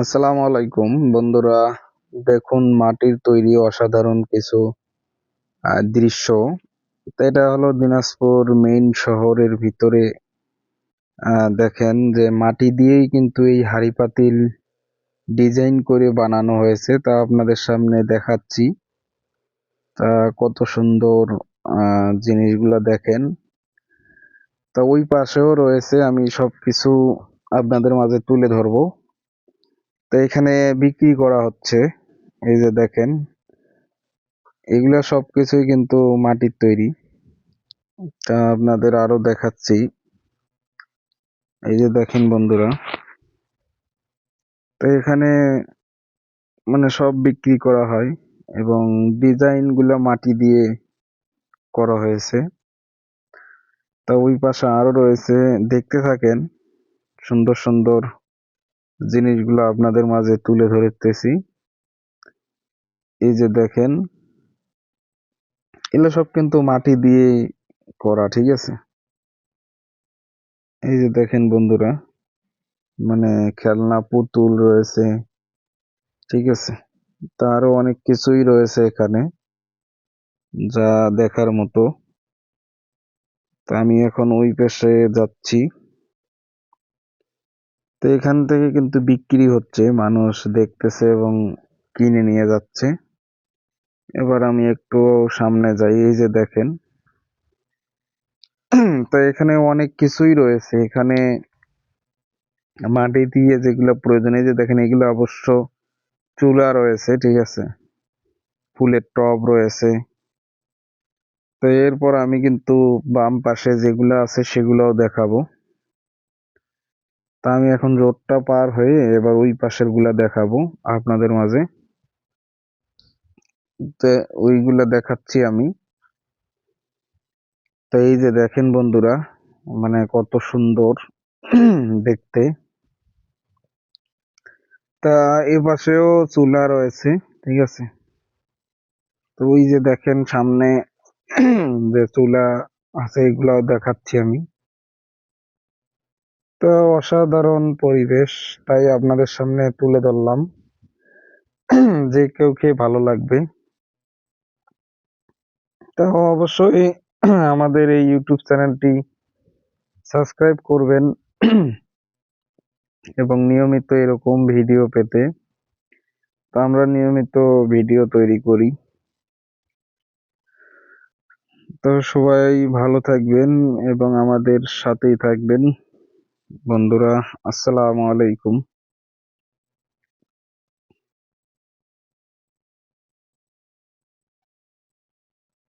আসসালামু আলাইকুম, বন্ধুরা। দেখুন, মাটির তৈরি অসাধারণ কিছু দৃশ্য। এটা হলো দিনাজপুর মেইন শহরের ভিতরে দেখেন যে মাটি দিয়েই কিন্তু এই হাঁড়ি পাতিল ডিজাইন করে বানানো হয়েছে। তা আপনাদের সামনে দেখাচ্ছি। তা কত সুন্দর জিনিসগুলা দেখেন। তা ওই পাশেও রয়েছে, আমি সবকিছু আপনাদের মাঝে তুলে ধরবো। তো এখানে বিক্রি করা হচ্ছে। এই যে দেখেন, এগুলা সবকিছুই কিন্তু মাটির তৈরি। তা আপনাদের আরও দেখাচ্ছি। এই যে দেখেন বন্ধুরা, তো এখানে মানে সব বিক্রি করা হয় এবং ডিজাইনগুলা মাটি দিয়ে করা হয়েছে। তা ওই পাশে আরও রয়েছে, দেখতে থাকেন, সুন্দর সুন্দর জিনিসগুলো আপনাদের মাঝে তুলে ধরতেছি। এই যে দেখেন, এগুলো সব কিন্তু মাটি দিয়ে করা, ঠিক আছে? এই যে দেখেন বন্ধুরা মানে খেলনা পুতুল রয়েছে, ঠিক আছে? তা আরও অনেক কিছুই রয়েছে এখানে, যা দেখার মতো। তা আমি এখন ওই পাশে যাচ্ছি। তো এখান থেকে কিন্তু বিক্রি হচ্ছে, মানুষ দেখতেছে এবং কিনে নিয়ে যাচ্ছে। এবার আমি একটু সামনে যাই, এই যে দেখেন। তো এখানে অনেক কিছুই রয়েছে। এখানে মাটি দিয়ে যেগুলো প্রয়োজন, এই যে দেখেন, এগুলো অবশ্য চুলা রয়েছে, ঠিক আছে? ফুলের টব রয়েছে। তো এরপর আমি কিন্তু বাম পাশে যেগুলো আছে সেগুলোও দেখাবো। তা আমি এখন রোডটা পার হয়ে এবার ওই পাশেরগুলা দেখাবো আপনাদের মাঝে। তো ওইগুলা দেখাচ্ছি আমি। তো এই যে দেখেন বন্ধুরা মানে কত সুন্দর দেখতে। তা এ পাশেও চুলা রয়েছে, ঠিক আছে। তো ওই যে দেখেন সামনে যে চুলা আছে এগুলাও দেখাচ্ছি আমি। তো অসাধারণ পরিবেশ, তাই আপনাদের সামনে তুলে ধরলাম। যে কেউ খেয়ে ভালো লাগবে। তো অবশ্যই আমাদের এই ইউটিউব চ্যানেলটি সাবস্ক্রাইব করবেন। এবং নিয়মিত এরকম ভিডিও পেতে। তো আমরা নিয়মিত ভিডিও তৈরি করি। তো সবাই ভালো থাকবেন এবং আমাদের সাথেই থাকবেন। বন্ধুরা আসসালামু আলাইকুম।